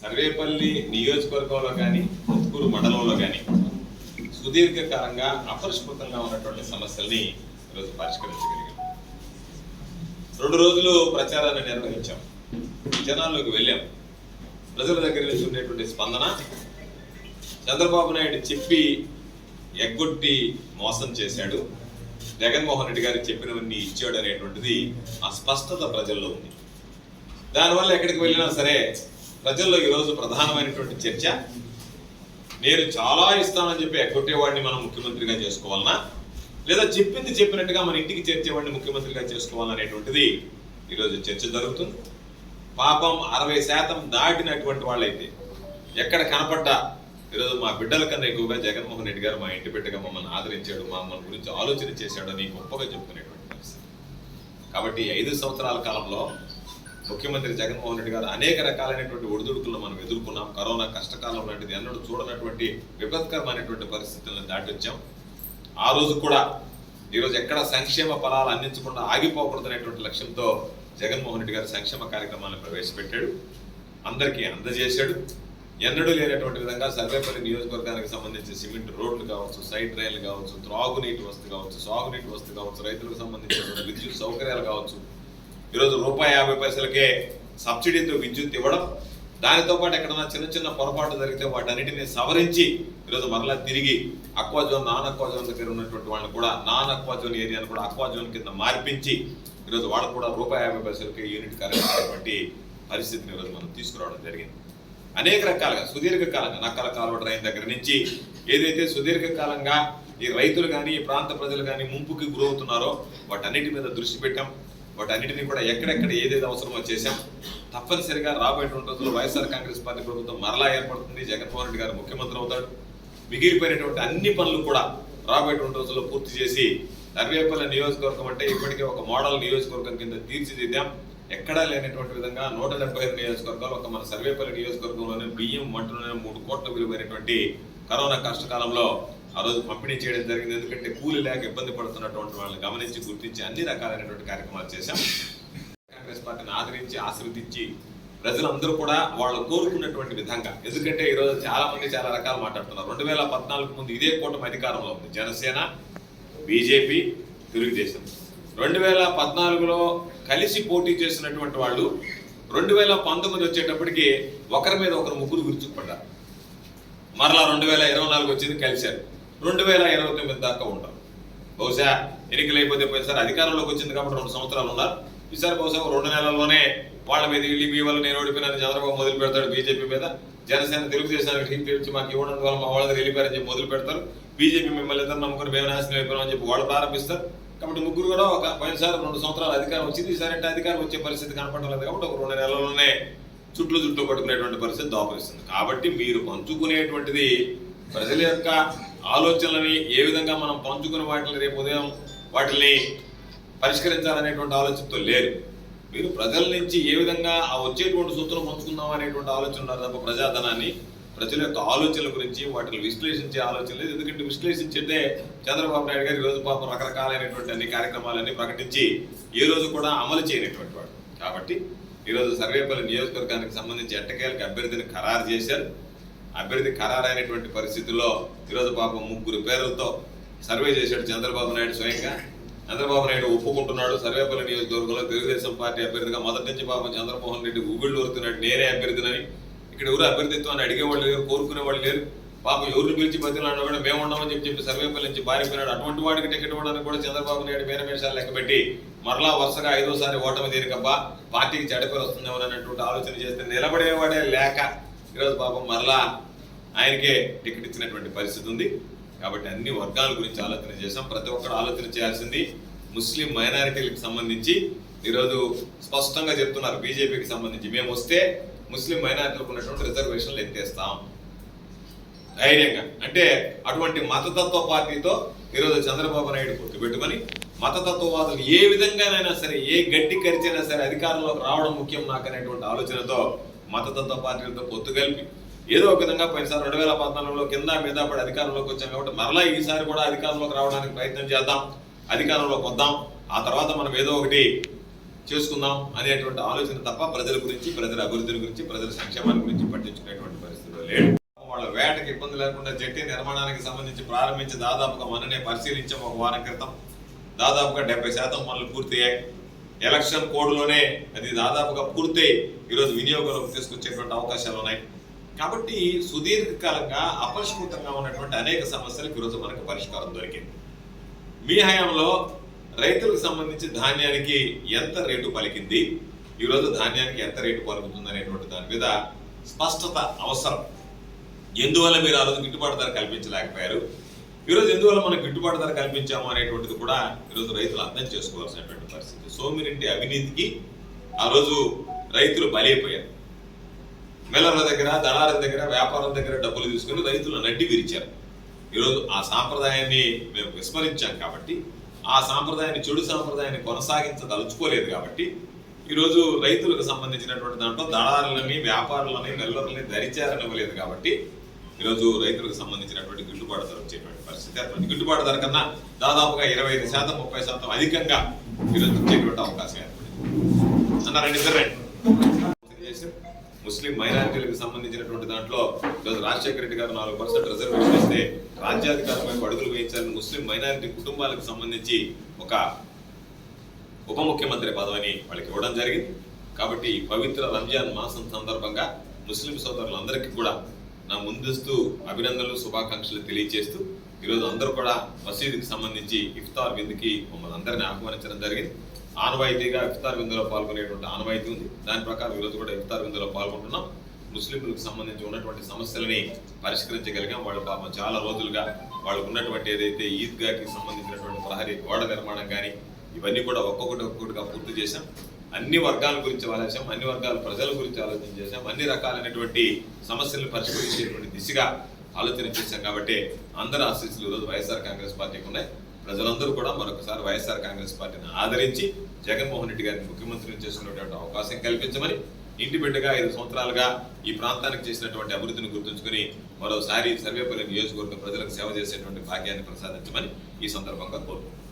సర్వేపల్లి నియోజకవర్గంలో కానీ పుత్తూరు మండలంలో కానీ సుదీర్ఘకాలంగా అపరిష్కృతంగా ఉన్నటువంటి సమస్యల్ని ఈరోజు పరిష్కరించగలిగాం. రెండు రోజులు ప్రచారాన్ని నిర్వహించాం. జనాల్లోకి వెళ్ళాం. ప్రజల దగ్గర నుంచి ఉండేటువంటి స్పందన చంద్రబాబు నాయుడు చెప్పి ఎగ్గొట్టి మోసం చేశాడు. జగన్మోహన్ రెడ్డి గారు చెప్పినవన్నీ ఇచ్చాడు అనేటువంటిది ఆ స్పష్టత ప్రజల్లో ఉంది. దానివల్ల ఎక్కడికి వెళ్ళినా సరే ప్రజల్లో ఈరోజు ప్రధానమైనటువంటి చర్చ. నేను చాలా ఇస్తానని చెప్పి ఎగ్గొట్టేవాడిని మనం ముఖ్యమంత్రిగా చేసుకోవాలన్నా లేదా చెప్పింది చెప్పినట్టుగా మన ఇంటికి చేర్చేవాడిని ముఖ్యమంత్రిగా చేసుకోవాలనేటువంటిది ఈరోజు చర్చ జరుగుతుంది. పాపం అరవై శాతం దాటినటువంటి వాళ్ళైతే ఎక్కడ కనపడ్డా ఈరోజు మా బిడ్డల కన్నా ఎక్కువగా జగన్మోహన్ రెడ్డి గారు మా ఇంటి బిడ్డగా మమ్మల్ని ఆదరించాడు మా మన గురించి ఆలోచన చేశాడు అని గొప్పగా చెప్పుకునేటువంటి పరిస్థితి. కాబట్టి ఐదు సంవత్సరాల కాలంలో ముఖ్యమంత్రి జగన్మోహన్ రెడ్డి గారు అనేక రకాలైనటువంటి ఒడిదుడుకులను మనం ఎదుర్కొన్నాం. కరోనా కష్టకాలం లాంటిది ఎన్నడూ చూడనటువంటి విపత్కరమైనటువంటి పరిస్థితులను దాటొచ్చాం ఆ రోజు కూడా ఈరోజు ఎక్కడ సంక్షేమ ఫలాలు అందించకుండా ఆగిపోకూడదనేటువంటి లక్ష్యంతో జగన్మోహన్ రెడ్డి గారు సంక్షేమ కార్యక్రమాలను ప్రవేశపెట్టాడు. అందరికీ అందజేశాడు. ఎన్నడూ లేనటువంటి విధంగా సర్వేపల్లి నియోజకవర్గానికి సంబంధించి సిమెంట్ రోడ్లు కావచ్చు సైడ్ రైళ్ళు కావచ్చు త్రాగునీటి వస్తు కావచ్చు సాగునీటి వస్తు కావచ్చు రైతులకు సంబంధించిన విద్యుత్ సౌకర్యాలు కావచ్చు ఈరోజు రూపాయి యాభై పైసలకే సబ్సిడీతో విద్యుత్ ఇవ్వడం? దానితో పాటు ఎక్కడైనా చిన్న చిన్న పొరపాటు జరిగితే వాటన్నిటిని సవరించి ఈరోజు మరలా తిరిగి aqua zone non aqua zone దగ్గర ఉన్నటువంటి వాళ్ళని కూడా నాన్ అక్వా జోన్ ఏరియాను కూడా అక్వా జోన్ కింద మార్పించి ఈరోజు వాళ్ళకు కూడా రూపాయి యాభై పైసలకి యూనిట్ కరెంట్ పరిస్థితిని ఈరోజు మనం తీసుకురావడం జరిగింది. అనేక రకాలుగా సుదీర్ఘకాలంగా నక్కల కాలువ డ్రైన్ దగ్గర నుంచి ఏదైతే సుదీర్ఘకాలంగా ఈ రైతులు కానీ ఈ ప్రాంత ప్రజలు కానీ ముంపుకి గురవుతున్నారో వాటన్నిటి మీద దృష్టి పెట్టాం. వాటన్నిటిని కూడా ఎక్కడెక్కడ ఏదైతే అవసరమో చేశాం. తప్పనిసరిగా రాబోయేటువంటి రోజుల్లో వైఎస్ఆర్ కాంగ్రెస్ పార్టీ ప్రభుత్వం మరలా ఏర్పడుతుంది. జగన్మోహన్ రెడ్డి గారు ముఖ్యమంత్రి అవుతాడు. మిగిలిపోయినటువంటి అన్ని పనులు కూడా రాబోయేటువంటి రోజుల్లో పూర్తి చేసి సర్వేపల్లి నియోజకవర్గం అంటే ఇప్పటికే ఒక మోడల్ నియోజకవర్గం కింద తీర్చిదిద్దాం. ఎక్కడా లేనటువంటి విధంగా నూట డెబ్బై ఐదు నియోజకవర్గాలు ఒక మన సర్వేపల్లి నియోజకవర్గంలోనే బియ్యం మంటలోనే మూడు కోట్ల విలువైనటువంటి కరోనా కష్టకాలంలో ఆ రోజు పంపిణీ చేయడం జరిగింది. ఎందుకంటే కూలి లేక ఇబ్బంది పడుతున్నటువంటి వాళ్ళని గమనించి గుర్తించి అన్ని రకాలైనటువంటి కార్యక్రమాలు చేశాం. కాంగ్రెస్ పార్టీని ఆదరించి ఆశీర్వదించి ప్రజలందరూ కూడా వాళ్ళు కోరుకున్నటువంటి విధంగా. ఎందుకంటే ఈరోజు చాలా మంది చాలా రకాలు మాట్లాడుతున్నారు. రెండు వేల పద్నాలుగు ముందు ఇదే కూటమి అధికారంలో ఉంది. జనసేన బీజేపీ తెలుగుదేశం. రెండు వేల పద్నాలుగులో కలిసి పోటీ చేసినటువంటి వాళ్ళు రెండు వేల పంతొమ్మిది వచ్చేటప్పటికి ఒకరి మీద ఒకరు ముగ్గురు విరుచుకుపడ్డారు. మరలా రెండు వేల ఇరవై నాలుగు వచ్చింది కలిశారు. రెండు వేల ఇరవై తొమ్మిది దాకా ఉంటారు బహుశా ఎన్నికలు అయిపోతే పోయినసారి అధికారంలోకి వచ్చింది కాబట్టి రెండు సంవత్సరాలు ఉన్నారు. ఈసారి బహుశా ఒక రెండు నెలల్లోనే వాళ్ళ మీద వెళ్ళి మీ వల్ల నేను ఓడిపోయినాను చంద్రబాబు మొదలు పెడతాడు బీజేపీ మీద. జనసేన తెలుగుదేశానికి హిందీ తెచ్చి మాకు ఇవ్వడం వల్ల మా వాళ్ళ దగ్గర వెళ్ళిపోయారని చెప్పి మొదలు పెడతారు. బీజేపీ మిమ్మల్ని ఇద్దరు నమ్ముకుని మేము నాశనం అయిపోయామని చెప్పి వాళ్ళు ప్రారంభిస్తారు. కాబట్టి ముగ్గురు కూడా ఒక పోయినసారి రెండు సంవత్సరాల అధికారం వచ్చింది. ఈసారి అంటే అధికారం వచ్చే పరిస్థితి కనపడలేదు కాబట్టి ఒక రెండు నెలల్లోనే చుట్టూ చుట్టూ పట్టుకునేటువంటి పరిస్థితి దాపరిస్తుంది. కాబట్టి మీరు పంచుకునేటువంటిది ప్రజల యొక్క ఆలోచనలని ఏ విధంగా మనం పంచుకుని వాటిని రేపు ఉదయం వాటిని పరిష్కరించాలనేటువంటి ఆలోచనతో లేరు మీరు ప్రజల నుంచి ఏ విధంగా ఆ వచ్చేటువంటి సూత్రం పంచుకుందాం అనేటువంటి ఆలోచన ఉన్నారు తప్ప ప్రజాధనాన్ని ప్రజల యొక్క ఆలోచనల గురించి వాటిని విశ్లేషించే ఆలోచన లేదు. ఎందుకంటే విశ్లేషించేదే చంద్రబాబు నాయుడు గారు ఈరోజు రోజు పాపం రకరకాలైనటువంటి అన్ని కార్యక్రమాలన్నీ ప్రకటించి ఏ రోజు కూడా అమలు చేయనటువంటి వాడు. కాబట్టి ఈరోజు సర్వేపల్లి నియోజకవర్గానికి సంబంధించి ఎట్టకేలకు అభ్యర్థిని ఖరారు చేశారు. అభ్యర్థి ఖరారైనటువంటి పరిస్థితుల్లో ఈరోజు పాపం ముగ్గురు పేర్లతో సర్వే చేశాడు చంద్రబాబు నాయుడు స్వయంగా. చంద్రబాబు నాయుడు ఒప్పుకుంటున్నాడు. సర్వేపల్లి నియోజకవర్గంలో తెలుగుదేశం పార్టీ అభ్యర్థిగా మొదటి నుంచి పాపం చంద్రమోహన్ రెడ్డి ఊగిళ్ళు ఊరుతున్నాడు. నేనే అభ్యర్థినని. ఇక్కడ ఎవరు అభ్యర్థిత్వాన్ని అడిగేవాళ్ళు లేరు కోరుకునేవాళ్ళు లేరు. పాపం ఎవరిని పిలిచి బతిలాడినా కూడా మేము ఉండమని చెప్పి చెప్పి సర్వేపల్లి నుంచి పారిపోయినాడు. అటువంటి వాడికి టికెట్ ఇవ్వడానికి కూడా చంద్రబాబు నాయుడు మేనమేషాలు లెక్కబెట్టి మరలా వరుసగా ఐదోసారి ఓటమి దేనికబ్బా పార్టీకి చెడపేరు వస్తుందేమో అన్నటువంటి ఆలోచన చేస్తే నిలబడేవాడే లేక ఈరోజు పాపం మరలా ఆయనకే టికెట్ ఇచ్చినటువంటి పరిస్థితి ఉంది. కాబట్టి అన్ని వర్గాల గురించి ఆలోచన చేశాం. ప్రతి ఒక్కరు ఆలోచన చేయాల్సింది ముస్లిం మైనారిటీలకు సంబంధించి. ఈరోజు స్పష్టంగా చెప్తున్నారు బీజేపీకి సంబంధించి. మేము వస్తే ముస్లిం మైనారిటీలకు ఉన్నటువంటి రిజర్వేషన్లు ఎత్తేస్తాం. ధైర్యంగా. అంటే అటువంటి మతతత్వ పార్టీతో ఈరోజు చంద్రబాబు నాయుడు పొత్తు పెట్టుకొని మతతత్వవాదులు ఏ విధంగానైనా సరే ఏ గట్టి కరిచైనా సరే అధికారంలోకి రావడం ముఖ్యం నాకు అనేటువంటి ఆలోచనతో మతతత్వ పార్టీలతో పొత్తు కలిపి ఏదో ఒక విధంగా పోయినసారి రెండు వేల పద్నాలుగులో కింద మీద పడి అధికారంలోకి వచ్చాం కాబట్టి మరలా ఈసారి కూడా అధికారంలోకి రావడానికి ప్రయత్నం చేద్దాం అధికారంలోకి వద్దాం. ఆ తర్వాత మనం ఏదో ఒకటి చేసుకుందాం అనేటువంటి ఆలోచన తప్ప ప్రజల గురించి ప్రజల అభివృద్ధి గురించి ప్రజల సంక్షేమాన్ని గురించి పట్టించుకునేటువంటి పరిస్థితులు లేదు వాళ్ళ వేటకి ఇబ్బంది లేకుండా జట్టి నిర్మాణానికి సంబంధించి ప్రారంభించి దాదాపుగా మననే పరిశీలించాం ఒక వారం క్రితం. దాదాపుగా డెబ్బై శాతం పనులు పూర్తయ్యాయి. ఎలక్షన్ కోడ్లోనే అది దాదాపుగా పూర్తయి ఈరోజు వినియోగంలోకి తీసుకొచ్చేటువంటి అవకాశాలు ఉన్నాయి. కాబట్టి సుదీర్ఘకాలంగా అపరిష్కృతంగా ఉన్నటువంటి అనేక సమస్యలకు ఈరోజు మనకు పరిష్కారం దొరికింది. మీ హయాంలో రైతులకు సంబంధించి ధాన్యానికి ఎంత రేటు పలికింది? ఈరోజు ధాన్యానికి ఎంత రేటు పలుకుతుంది అనేటువంటి దాని మీద స్పష్టత అవసరం. ఎందువల్ల మీరు ఆ రోజు గిట్టుబాటు ధర కల్పించలేకపోయారు? ఈరోజు ఎందువల్ల మనం గిట్టుబాటు ధర కల్పించాము అనేటువంటిది కూడా ఈరోజు రైతులు అర్థం చేసుకోవాల్సినటువంటి పరిస్థితి. సోమిరెడ్డి అవినీతికి ఆ రోజు రైతులు బలైపోయారు. మిల్లర్ల దగ్గర దళారుల దగ్గర వ్యాపారం దగ్గర డబ్బులు తీసుకుని రైతులు నడ్డి విరిచారు. ఈరోజు ఆ సాంప్రదాయాన్ని మేము విస్మరించాం కాబట్టి ఆ సాంప్రదాయాన్ని చెడు సాంప్రదాయాన్ని కొనసాగించదలుచుకోలేదు కాబట్టి ఈరోజు రైతులకు సంబంధించినటువంటి దాంట్లో దళారులని వ్యాపారులని మిల్లర్లని దరిచారనివ్వలేదు కాబట్టి ఈరోజు రైతులకు సంబంధించినటువంటి గిట్టుబాటు ధర వచ్చేటువంటి పరిస్థితి అటువంటి గిట్టుబాటు ధర కన్నా దాదాపుగా ఇరవై ఐదు శాతం ముప్పై శాతం అధికంగా ఈరోజు వచ్చేటువంటి అవకాశం ఏర్పడింది. అన్నారండి ఇద్దరు ముస్లిం మైనారిటీలకు సంబంధించినటువంటి దాంట్లో ఈరోజు రాజశేఖర రెడ్డి గారు నాలుగు పర్సెంట్ రిజర్వేషన్ ఇస్తే రాజ్యాధికారమైన అడుగులు వేయించాలని ముస్లిం మైనారిటీ కుటుంబాలకు సంబంధించి ఒక ఉప ముఖ్యమంత్రి పదవిని వాళ్ళకి ఇవ్వడం జరిగింది. కాబట్టి పవిత్ర రంజాన్ మాసం సందర్భంగా ముస్లిం సోదరులందరికీ కూడా నా ముందస్తు అభినందనలు శుభాకాంక్షలు తెలియజేస్తూ ఈరోజు అందరూ కూడా మసీదుకి సంబంధించి ఇఫ్తార్ విందుకి మమ్మల్ని అందరినీ ఆహ్వానించడం జరిగింది. ఆనవాయితీగా ఇఫ్తార్ విందులో పాల్గొనేటువంటి ఆనవాయితీ ఉంది. దాని ప్రకారం ఈరోజు కూడా ఇఫ్తార్ విందులో పాల్గొంటున్నాం. ముస్లింలకు సంబంధించి ఉన్నటువంటి సమస్యలని పరిష్కరించగలిగాం. వాళ్ళు పాపం చాలా రోజులుగా వాళ్ళకు ఉన్నటువంటి ఏదైతే ఈద్గాకి సంబంధించినటువంటి ప్రహరీ గోడ నిర్మాణం కానీ ఇవన్నీ కూడా ఒక్కొక్కటి ఒక్కొక్కటిగా పూర్తి చేశాం. అన్ని వర్గాల గురించి ఆలోచించాం. అన్ని వర్గాల ప్రజల గురించి ఆలోచన చేశాం. అన్ని రకాలైనటువంటి సమస్యలను పరిష్కరించేటువంటి దిశగా ఆలోచన చేశాం కాబట్టి అందరి ఆశీస్సులు ఈరోజు వైఎస్ఆర్ కాంగ్రెస్ పార్టీకి ఉన్నాయి. ప్రజలందరూ కూడా మరొకసారి వైఎస్ఆర్ కాంగ్రెస్ పార్టీని ఆదరించి జగన్మోహన్ రెడ్డి గారిని ముఖ్యమంత్రిని చేసుకునేటువంటి అవకాశం కల్పించమని ఇంటి బిడ్డగా ఐదు సంవత్సరాలుగా ఈ ప్రాంతానికి చేసినటువంటి అభివృద్ధిని గుర్తుంచుకుని మరోసారి సర్వేపల్లి నియోజకవర్గ ప్రజలకు సేవ చేసేటువంటి భాగ్యాన్ని ప్రసాదించమని ఈ సందర్భంగా కోరుకుంటున్నాను